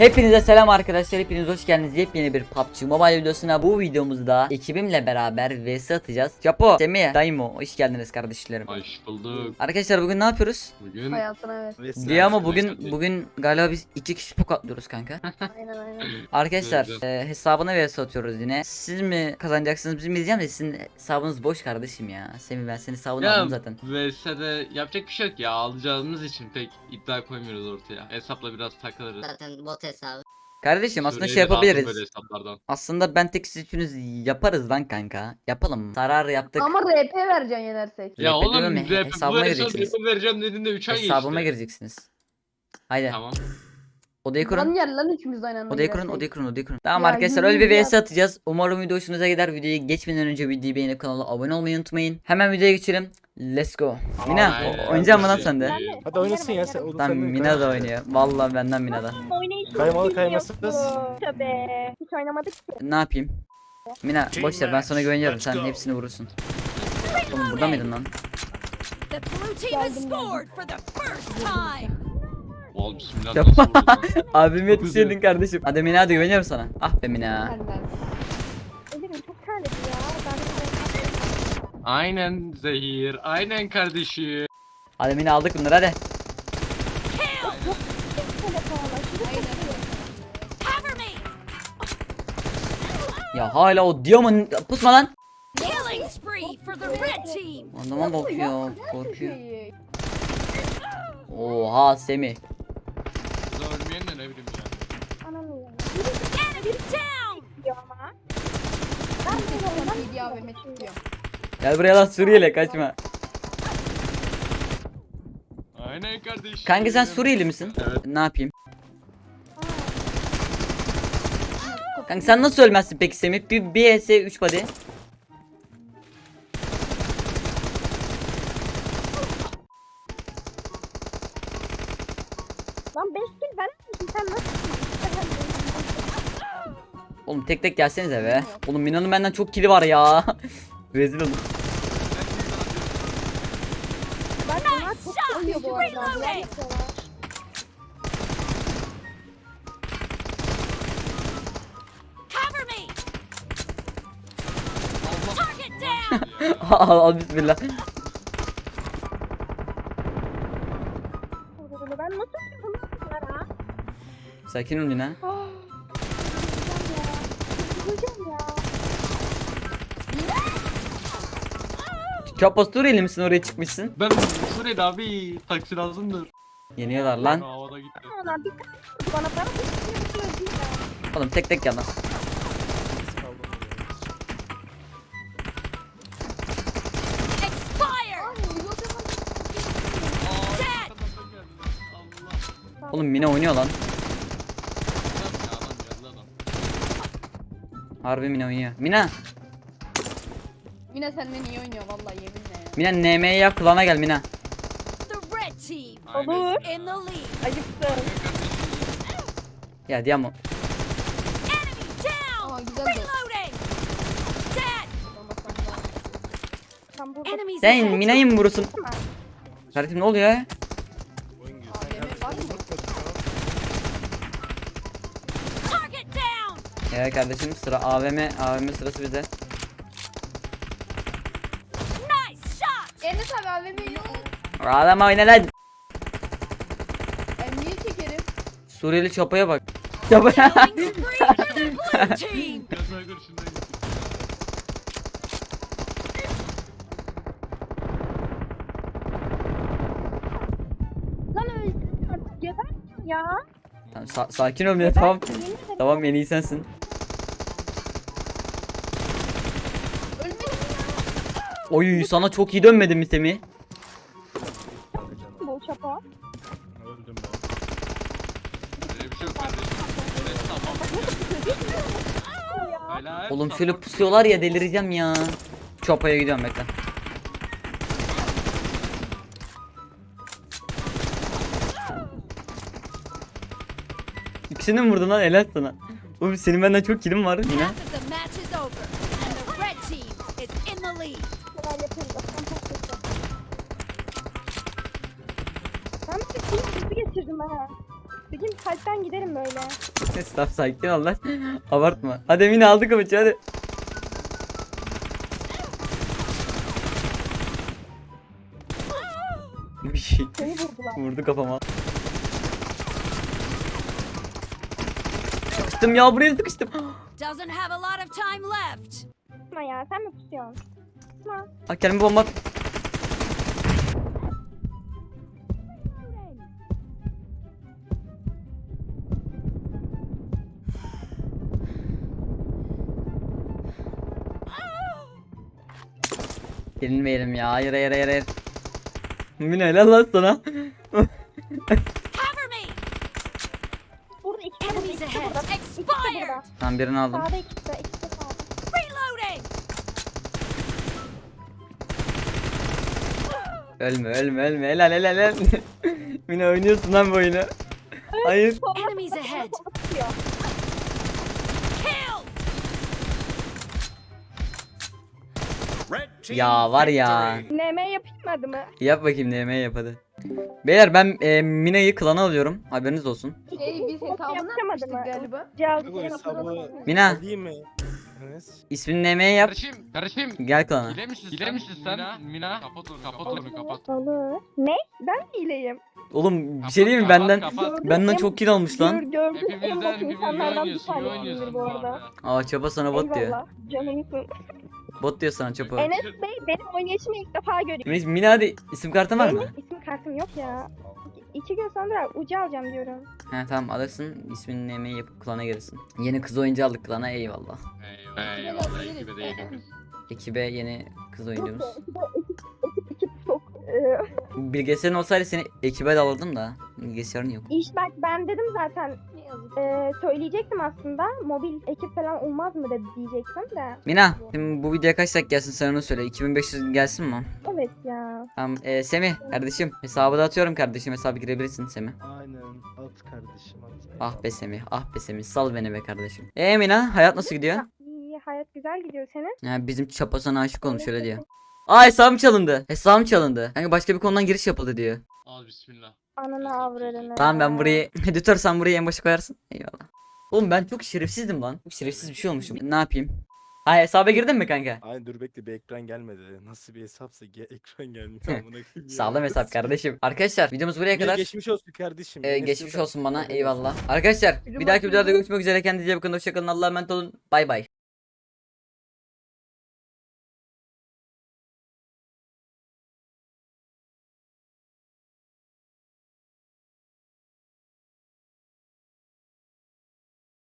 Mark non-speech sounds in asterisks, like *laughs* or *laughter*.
Hepinize selam arkadaşlar. Hepiniz hoş geldiniz. Yepyeni bir PUBG Mobile videosuna. Bu videomuzda ekibimle beraber vs atacağız. Japo, Semih, Daimo hoş geldiniz kardeşlerim. Hoş bulduk. Arkadaşlar bugün ne yapıyoruz? Bugün Hayatına evet. Diye ama bugün bugün galiba biz iki kişi tokatlıyoruz kanka. *laughs* Aynen aynen. Arkadaşlar e, hesabına vs atıyoruz yine. Siz mi kazanacaksınız bizim mi diyeceğim de sizin hesabınız boş kardeşim ya. Semih ben senin hesabını ya aldım zaten. VS'de yapacak bir şey yok ya alacağımız için pek iddia koymuyoruz ortaya. Hesapla biraz takılırız. Zaten bot hesabı. Kardeşim aslında şey Süreyi aldım yapabiliriz. Böyle hesaplardan. Aslında ben tek siz üçünüz yaparız lan kanka. Yapalım. Zarar yaptık. Ama RP vereceksin yenersek. Ya oğlum ediyorum ya, rap, bu hesabıma en son gireceksiniz. rap'i vereceğim dediğinde 3 ay geçti. Hesabıma gireceksiniz. Haydi. Tamam. Odayı kurun. Lan yer lan üçümüz de aynı anda Odayı kurun, girersek. odayı kurun, odayı kurun. Tamam Ya arkadaşlar yürü öyle bir ya. vs atacağız. Umarım video hoşunuza gider. Videoyu geçmeden önce videoyu beğenip kanala abone olmayı unutmayın. Hemen videoya geçelim. Let's go. Mina Aynen. o- oynayacak mısın lan sen de? Hadi oynasın ya sen. Oğlum Lan sen de Mina kay- da oynuyor. Vallahi benden Mina da. Kaymalı bilmiyorsun. kaymasız. Tabii. Hiç oynamadık ki. Ne yapayım? Mina boş ver ben sana güveniyorum. Sen hepsini vurursun. Oğlum burada mıydın lan? The blue team has scored for the first time. Oğlum bismillah nasıl vurdun *laughs* lan? Abim yetiştirdin kardeşim. Hadi Mina hadi güveniyorum sana. Ah be Mina. Benden. Elirim çok terledi ya. Ben de Aynen Zehir. Aynen kardeşim. Hadi Mina aldık bunları hadi. Cover me. Ya hala o diamond pusma lan. Killing spree for the red team. Adama bakıyor. Korkuyor. Oha Semih. Bileyim ya. anlamıyorum. Enemy down. Diyor ama. Ben de çıkıyor. Gel buraya lan Suriyeli kaçma. Aynen kardeşim. Kanka sen Suriyeli misin? Evet. Ne yapayım? Kanka sen nasıl ölmezsin peki Semih? Bir BS 3 body. Lan 5 kill ben misin? Sen nasıl? Oğlum tek tek gelsenize be. Oğlum Mina'nın benden çok kili var ya. *laughs* Rezil oldum. Bunlar çok oluyor bu arada. Al al bismillah. Ben nasıl? Sakin ol Mina. Hocam ya. Çapa Suriyeli misin oraya çıkmışsın? Ben Suriye'de abi taksi lazımdır. Yeniyorlar lan. Havada gitti. Ana bir kız bana para mı istiyor? Oğlum tek tek lan. Dead. Allah. Oğlum Mina oynuyor lan. Harbi Mina oynuyor. Mina. Mina senden iyi oynuyor vallahi yeminle ya. Mina NM'ye yap kulağına gel Mina. Olur. Acıktım. Ya Diamo. Aa güzel de. Sen Sen. Mina'yı mı vurursun? Kardeşim ne oluyor ya? AVM var mı? Target Ya kardeşim sıra AVM AVM sırası shot. Enes abi AVM yok. Adam oyna lan. Ben niye çekerim? Suriyeli çapaya bak. Çapaya. Lan öldün artık geber ya. Tamam, sa- sakin ol Mina tamam. Tamam en iyi sensin. Ölmedim ya. Oy sana çok iyi dönmedin mi Semih? Bol çapa. Öldüm Öyle bir şey yok kardeşim. Evet, tamam. Helal. Oğlum şöyle pusuyorlar ya delireceğim ya. Çapaya gidiyorum bekle. İkisini mi vurdun lan helal sana. Oğlum senin benden çok kilim var yine. Half of the match is over, and the red team is in the lead. Neler yapıyoruz bak. Ben çok kötü. Bir geçirdim ha. Dediğim kalpten giderim böyle. Stop sakin ol lan. *laughs* Abartma. Hadi Emine aldık o hadi. *laughs* Seni vurdular. Vurdu kafama. Sıkıştım ya buraya sıkıştım. *gasps* Doesn't have a lot of time left. Tutma ya sen mi tutuyorsun? Tutma. Ha kendimi bomba at- Yenilmeyelim ya. Hayır hayır hayır hayır. Mine helal lan sana. Burada. Enemies ahead. İkisi de burada. Tamam birini aldım. Sağda ikisi de. ikisi de sağda. Reloading. Ölme ölme ölme helal helal helal. *laughs* Mine oynuyorsun lan bu oyunu. Hayır. Ya var ya. NM yapışmadı mı? Yap bakayım yemeği yap hadi. Beyler ben e, Mine'yi klana alıyorum. Haberiniz olsun. Şey biz hesabını ha. galiba. Bu hesabı Mina değil mi? Enes. ismini yemeği yap. Kardeşim, kardeşim. Gel klana. Hile misin Hile misin sen? Mina, Mina. Kapat onu, kapat onu, kapat. Olur. Ne? Ben mi hileyim? Oğlum bir şey değil mi benden? Kapat. Benden çok kill almış Gör, lan. gördüm en Hepimizden, bok hepimizden insanlardan bir oynuyorsun, iyi oynuyorsun bu bu arada. arada. Aa çapa sana bot diyor. Eyvallah. Canımsın. Bot diyor sana çapa. Enes Bey benim oynayışımı ilk defa görüyor. Mine, Mine hadi isim kartın var mı? Benim isim kartım yok ya. İki gün sonra ucu alacağım diyorum. He tamam alırsın ismini yemeği yapıp klana gelirsin. Yeni kız oyuncu aldık klana eyvallah. Eyvallah, eyvallah, ekibe de yedik. Ekibe yeni kız oyuncumuz. *laughs* Ee, Bilgisayarın olsaydı seni ekibe de alırdım da. Bilgisayarın yok. iş bak ben dedim zaten Ne yazık. e, söyleyecektim aslında. Mobil ekip falan olmaz mı dedi diyecektim de. Mina şimdi bu videoya kaç like gelsin sen onu söyle. 2500 gelsin mi? Evet ya. Tamam ee, Semih kardeşim hesabı da atıyorum kardeşim hesabı girebilirsin Semih. Aynen. At kardeşim at. Ah be Semih ah be Semih sal beni be kardeşim. Eee Mina hayat nasıl gidiyor? İyi hayat güzel gidiyor senin. Ya bizim çapa sana aşık olmuş öyle diyor. Aa hesabım çalındı. Hesabım çalındı. Kanka başka bir konudan giriş yapıldı diyor. Al bismillah. Ananı avradını. Tamam ben burayı *laughs* editör sen burayı en başa koyarsın. Eyvallah. Oğlum ben çok şerefsizdim lan. Çok şerefsiz bir şey olmuşum. Ne yapayım? Ha hesaba girdin mi kanka? Aynen dur bekle bir ekran gelmedi. Nasıl bir hesapsa ge- *laughs* ekran gelmiyor. amına koyayım ya. Sağlam hesap kardeşim. Arkadaşlar videomuz buraya Bir kadar. Geçmiş olsun kardeşim. Ee, geçmiş yok olsun bana. Eyvallah. Arkadaşlar bir dahaki videoda görüşmek üzere. Kendinize iyi bakın. Hoşçakalın. Allah'a emanet olun. Bay bay.